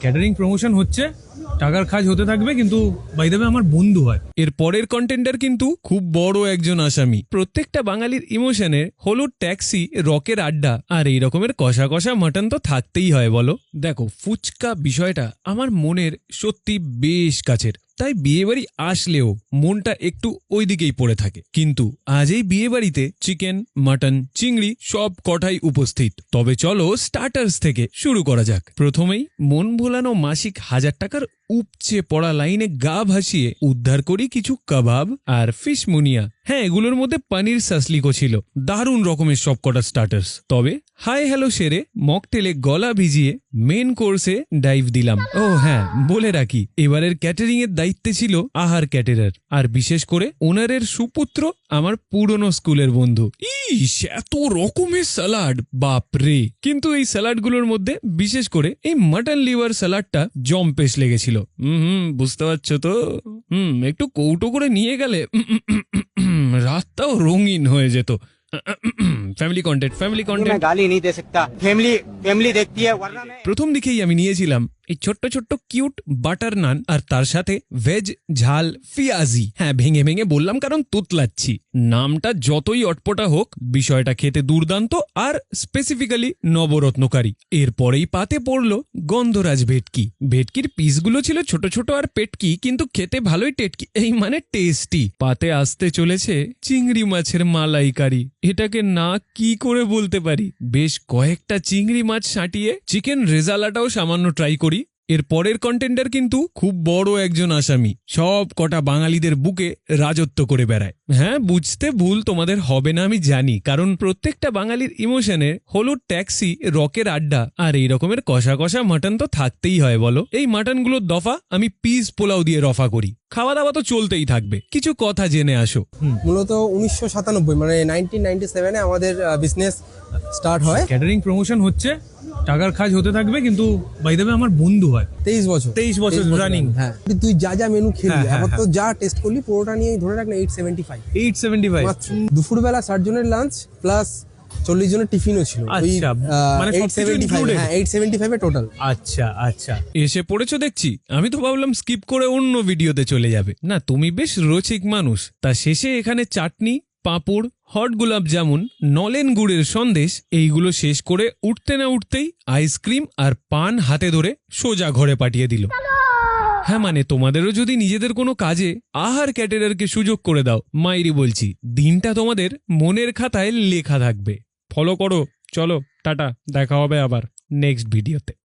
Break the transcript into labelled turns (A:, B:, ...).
A: Catering promotion হচ্ছে, টাকার কাজ হতে থাকবে, কিন্তু বাইদেবে আমার বন্ধু হয়।
B: এর পরের কন্টেন্টার কিন্তু খুব বড় একজন আসামি। প্রত্যেকটা বাঙালির ইমোশনের হলুদ ট্যাক্সি রকের আড্ডা আর এই রকমের কষা কষা মাটন তো থাকতেই হয়, বলো? দেখো, ফুচকা বিষয়টা আমার মনের সত্যি বেশ কাছের। তাই বিয়েবাড়ি আসলেও মনটা একটু ওই দিকেই পড়ে থাকে। কিন্তু আজ এই বিয়েবাড়িতে চিকেন, মাটন, চিংড়ি সব কটাই উপস্থিত। তবে চলো স্টার্টার্স থেকে শুরু করা যাক। প্রথমেই মন ভোলানো মাসিক হাজার টাকার উপচে পড়া লাইনে গা ভাসিয়ে উদ্ধার করি কিছু কাবাব আর ফিশ মুনিয়া। হ্যাঁ এগুলোর মধ্যে পানির সাসলিকও ছিল। দারুণ রকমের সব কটা স্টার্টার্স তবে, হাই হ্যালো সেরে মকটেলে গলা ভিজিয়ে মেন কোর্সে ডাইভ দিলাম। ও হ্যাঁ বলে রাখি, এবারের ক্যাটারিং এর দায়িত্বে ছিল আহার ক্যাটেরার আর বিশেষ করে ওনারের সুপুত্র আমার পুরনো স্কুলের বন্ধু। ইস, এত রকমের স্যালাড বাপরে কিন্তু এই স্যালাডগুলোর মধ্যে বিশেষ করে এই মাটন লিভার স্যালাডটা জম্পেশ লেগেছিল। হুম হুম বুঝতে পারছো তো হুম একটু কৌটো করে নিয়ে গেলে রাতটাও রঙিন হয়ে যেত ফ্যামিলি কন্টেন্ট ফ্যামিলি কন্টেন্ট
C: मैं गाली नहीं दे सकता फैमिली फैमिली देखती है वरना मैं
B: প্রথম দিকেই আমি নিয়েছিলাম এই ছোট্ট ছোট্ট কিউট বাটার নান আর তার সাথে ভেজ ঝাল ফিয়াজি। হ্যাঁ ভেঙে ভেঙে বললাম কারণ তুতলাচ্ছি। নামটা যতই অটপটা হোক, বিষয়টা খেতে দুর্দান্ত আর স্পেসিফিক্যালি নবরত্নকারী। এরপরেই পাতে পড়ল গন্ধরাজ ভেটকি। ভেটকির পিসগুলো ছিল ছোট ছোট আর পেটকি, কিন্তু খেতে ভালোই টেটকি। এই মানে টেস্টি পাতে আসতে চলেছে চিংড়ি মাছের মালাইকারি। এটাকে না কি করে বলতে পারি? বেশ কয়েকটা চিংড়ি মাছ সাঁটিয়ে চিকেন রেজালাটাও সামান্য ট্রাই করি। এর পরের কন্টেন্ডার কিন্তু খুব বড় একজন আসামি। সব কটা বাঙালিদের বুকে রাজত্ব করে বেড়ায়। হ্যাঁ বুঝতে ভুল তোমাদের হবে না, আমি জানি। কারণ প্রত্যেকটা বাঙালির ইমোশনে হলুদ ট্যাক্সি, রকের আড্ডা আর এই রকমের কষা কষা মাটন তো থাকতেই হয়, বলো। এই মাটনগুলোর দফা আমি পিস পোলাও দিয়ে রফা করি। খাওয়া দাওয়া তো চলতেই থাকবে। কিছু কথা জেনে আসো।
D: মূলত উনিশশো সাতানব্বই মানে নাইনটিন নাইনটি সেভেনে আমাদের বিজনেস স্টার্ট হয়।
A: ক্যাটারিং প্রমোশন হচ্ছে টাকার কাজ হতে থাকবে কিন্তু বাই দেবে আমার বন্ধু হয়।
D: তেইশ বছর।
A: তেইশ বছর রানিং
D: হ্যাঁ। তুই যা যা মেনু খেলি
A: হ্যাঁ, হ্যাঁ,
D: আবার তো যা টেস্ট করলি পুরোটা নিয়ে ধরে রাখ না eight seventy five
A: eight seventy five
D: দুপুরবেলা ষাট জনের লাঞ্চ প্লাস চল্লিশ জনের টিফিনও ছিল।
A: আচ্ছা, মানে included?
D: হ্যাঁ এইট সেভেন্টি ফাইভে টোটাল
A: আচ্ছা আচ্ছা।
B: এসে পড়েছো দেখছি? আমি তো ভাবলাম স্কিপ করে অন্য ভিডিওতে চলে যাবে। না তুমি বেশ রসিক মানুষ। তা শেষে এখানে চাটনি পাঁপড় হট গোলাপ জামুন নলেন গুড়ের সন্দেশ এইগুলো শেষ করে উঠতে না উঠতেই আইসক্রিম আর পান হাতে ধরে সোজা ঘরে পাঠিয়ে দিল। হ্যাঁ মানে তোমাদেরও যদি নিজেদের কোনো কাজে আহার ক্যাটেরারকে সুযোগ করে দাও মাইরি বলছি দিনটা তোমাদের মনের খাতায় লেখা থাকবে। ফলো করো। চলো টাটা। দেখা হবে আবার নেক্সট ভিডিওতে